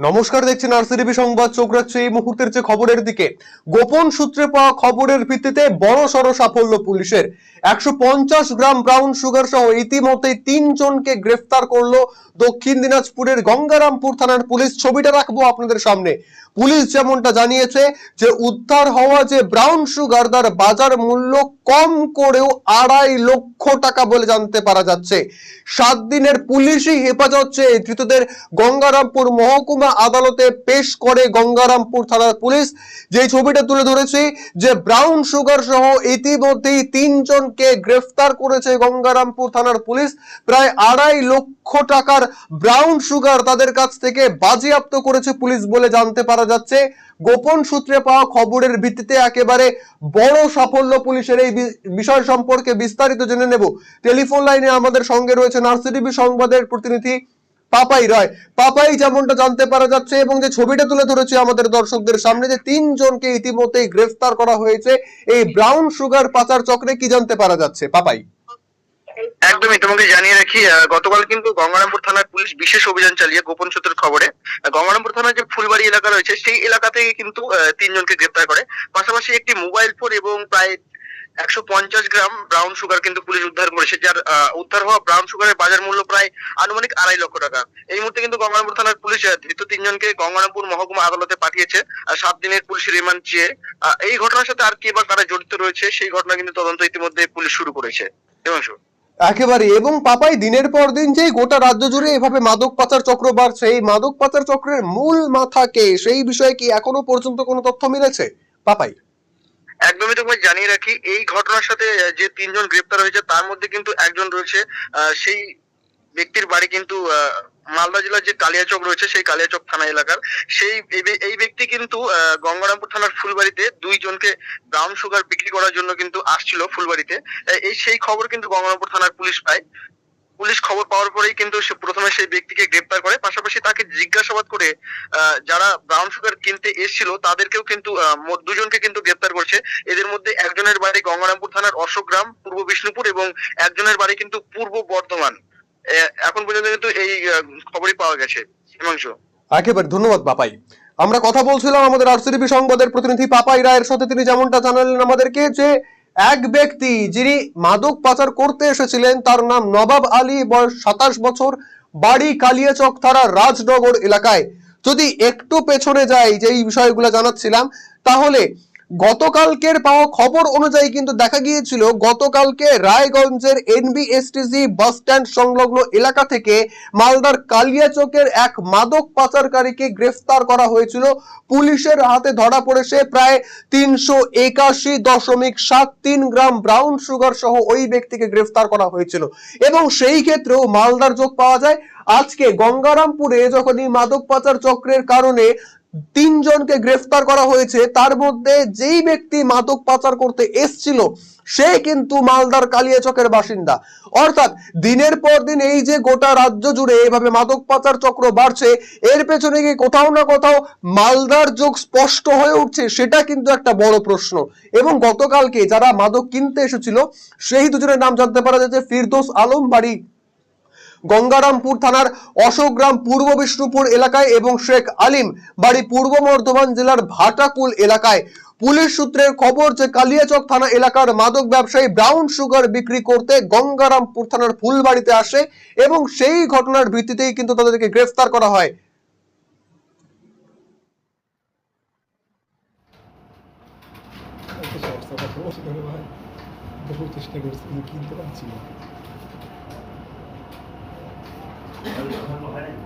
নমস্কার, দেখছেন আরসিডিবি সংবাদ। চোখ রাখছে এই মুহূর্তের যে খবরের দিকে। গোপন সূত্রে পাওয়া খবরের ভিত্তিতে বড় সড় সাফল্য পুলিশের। একশো পঞ্চাশ গ্রাম ব্রাউন সুগার সহ ইতিমধ্যে তিনজনকে গ্রেফতার করল দক্ষিণ দিনাজপুরের গঙ্গারামপুর থানার পুলিশ। ছবিটা রাখব আপনাদের সামনে। পুলিশ যেমনটা জানিয়েছে যে, উদ্ধার হওয়া যে ব্রাউন সুগার তার বাজার মূল্য কম করেও আড়াই লক্ষ টাকা বলে জানতে পারা যাচ্ছে। সাত দিনের পুলিশি হেফাজত চেয়ে ধৃতদের গঙ্গারামপুর মহকুমা আদালতে পেশ করে গঙ্গারামপুর থানার পুলিশ। যে ছবিটা তুলে ধরেছি যে ব্রাউন সুগার সহ ইতিমধ্যেই তিনজনকে গ্রেফতার করেছে গঙ্গারামপুর থানার পুলিশ। প্রায় আড়াই লক্ষ টাকার ব্রাউন সুগার তাদের কাছ থেকে বাজেয়াপ্ত করেছে পুলিশ বলে জানতে পারা যাচ্ছে। গোপন সূত্রে পাওয়া খবরের ভিত্তিতে একেবারে বড় সাফল্য পুলিশের এই বিষয় সম্পর্কে বিস্তারিত জেনে নেব। টেলিফোন লাইনে আমাদের সঙ্গে রয়েছে নার্সিডিবি সংবাদের প্রতিনিধি পাপাই রায়। পাপাই যেমনটা জানতে পারা যাচ্ছে এবং যে ছবিটা তুলে ধরেছে আমাদের দর্শকদের সামনে যে তিনজনকে ইতিমধ্যেই গ্রেফতার করা হয়েছে, এই ব্রাউন সুগার পাচার চক্রে কি জানতে পারা যাচ্ছে? পাপাই। একদমই তোমাকে জানিয়ে রাখি গতকাল কিন্তু গঙ্গারামপুর থানার পুলিশ বিশেষ অভিযান চালিয়ে গোপন সূত্রের খবরে গঙ্গারামপুর থানার যে ফুলবাড়ি এলাকা রয়েছে, সেই এলাকা থেকে কিন্তু তিনজনকে গ্রেপ্তার করে। পাশাপাশি একটি মোবাইল ফোন এবং প্রায় একশো পঞ্চাশ গ্রাম ব্রাউন সুগার কিন্তু পুলিশ উদ্ধার করেছে, যার উদ্ধার হওয়া ব্রাউন সুগারের বাজার মূল্য প্রায় আনুমানিক আড়াই লক্ষ টাকা। এই মুহূর্তে কিন্তু গঙ্গারামপুর থানার পুলিশ ধৃত তিনজনকে গঙ্গারামপুর মহকুমা আদালতে পাঠিয়েছে সাত দিনের পুলিশ রিমান্ড চেয়ে এই ঘটনার সাথে আর কে বা কারা জড়িত রয়েছে, সেই ঘটনা কিন্তু তদন্ত ইতিমধ্যে পুলিশ শুরু করেছে। একেবারে, এবং পাপাই, দিনের পর দিন যেই গোটা রাজ্য জুড়ে এভাবে মাদক পাচার চক্র বাড়ছে, এই মাদক পাচার চক্রের মূল মাথাকে সেই বিষয়ে কি এখনও পর্যন্ত কোনো তথ্য মিলেছে? পাপাই। একদমই তোমায় জানিয়ে রাখি, এই ঘটনার সাথে যে তিনজন গ্রেপ্তার হয়েছে, তার মধ্যে কিন্তু একজন রয়েছে সেই ব্যক্তির বাড়ি কিন্তু মালদা জেলার যে কালিয়াচক রয়েছে, সেই কালিয়াচক থানা এলাকার। সেই এই ব্যক্তি কিন্তু গঙ্গারামপুর থানার ফুলবাড়িতে দুইজনকে ব্রাউন সুগার বিক্রি করার জন্য কিন্তু আসছিল ফুলবাড়িতে। এই সেই খবর কিন্তু গঙ্গারামপুর থানার পুলিশ পায়। পুলিশ খবর পাওয়ার পরেই কিন্তু সে প্রথমে সেই ব্যক্তিকে গ্রেপ্তার করে। পাশাপাশি তাকে জিজ্ঞাসাবাদ করে যারা ব্রাউন সুগার কিনতে এসেছিল, তাদেরকেও কিন্তু দুজনকে কিন্তু গ্রেপ্তার করছে। এদের মধ্যে একজনের বাড়ি গঙ্গারামপুর থানার অশোকগ্রাম পূর্ব বিষ্ণুপুর এবং একজনের বাড়ি কিন্তু পূর্ব বর্ধমান। এখন পর্যন্ত কিন্তু এই খবরই পাওয়া গেছে। হিমাংশু। একেবারে, ধন্যবাদ বাপাই আমরা কথা বলছিলাম আমাদের আরসিডিপি সংবাদের প্রতিনিধি পাপাই রায়ের সাথে। তিনি যেমনটা জানালেন আমাদেরকে যে এক ব্যক্তি যিনি মাদক পাচার করতে এসেছিলেন, তার নাম নবাব আলী, বয়স সাতাশ বছর, বাড়ি কালিয়াচক থানার রাজনগর এলাকায়। যদি একটু পেছনে যাই, যে এই বিষয়গুলো জানাচ্ছিলাম, তাহলে গতকালকের পাওয়া খবর অনুযায়ী কিন্তু দেখা গিয়েছিল, গতকালকে রায়গঞ্জের এনবিএসটিসি বাস স্ট্যান্ড সংলগ্ন এলাকা থেকে মালদার কালিয়াচকের এক মাদক পাচারকারীকে গ্রেফতার করা হয়েছিল। পুলিশের হাতে ধরা পড়েছে প্রায় তিনশো একাশি দশমিক সাত তিন গ্রাম ব্রাউন সুগার সহ ওই ব্যক্তিকে গ্রেফতার করা হয়েছিল এবং সেই ক্ষেত্রেও মালদার যোগ পাওয়া যায়। আজকে গঙ্গারামপুরে যখন এই মাদক পাচার চক্রের কারণে তিনজনকে গ্রেফতার করা হয়েছে। তার মধ্যে যেই ব্যক্তি মাদক পাচার করতে এসছিল, সে কিন্তু মালদার কালিয়াচকের বাসিন্দা। অর্থাৎ দিনের পর দিন এই যে গোটা রাজ্য জুড়ে এভাবে মাদক পাচার চক্র বাড়ছে, এর পেছনে গিয়ে কোথাও না কোথাও মালদার যোগ স্পষ্ট হয়ে উঠছে? সেটা কিন্তু একটা বড় প্রশ্ন। এবং গতকালকে যারা মাদক কিনতে এসেছিল, সেই দুজনের নাম জানতে পারা যাচ্ছে ফিরদোস আলম বাড়ি গঙ্গারামপুর থানার অশোকগ্রাম পূর্ব বিষ্ণুপুর এলাকায় এবং শেখ আলিম বাড়ি পূর্ব বর্ধমান জেলার ভাটাকুল এলাকায়। পুলিশ সূত্রের খবর যে কালিয়াচক থানা এলাকার মাদক ব্যবসায়ী ব্রাউন সুগার বিক্রি করতে গঙ্গারামপুর থানার ফুলবাড়িতে আসে এবং সেই ঘটনার ভিত্তিতেই কিন্তু তাদেরকে গ্রেফতার করা হয়। চেষ্টা করছি পারছি না। حلال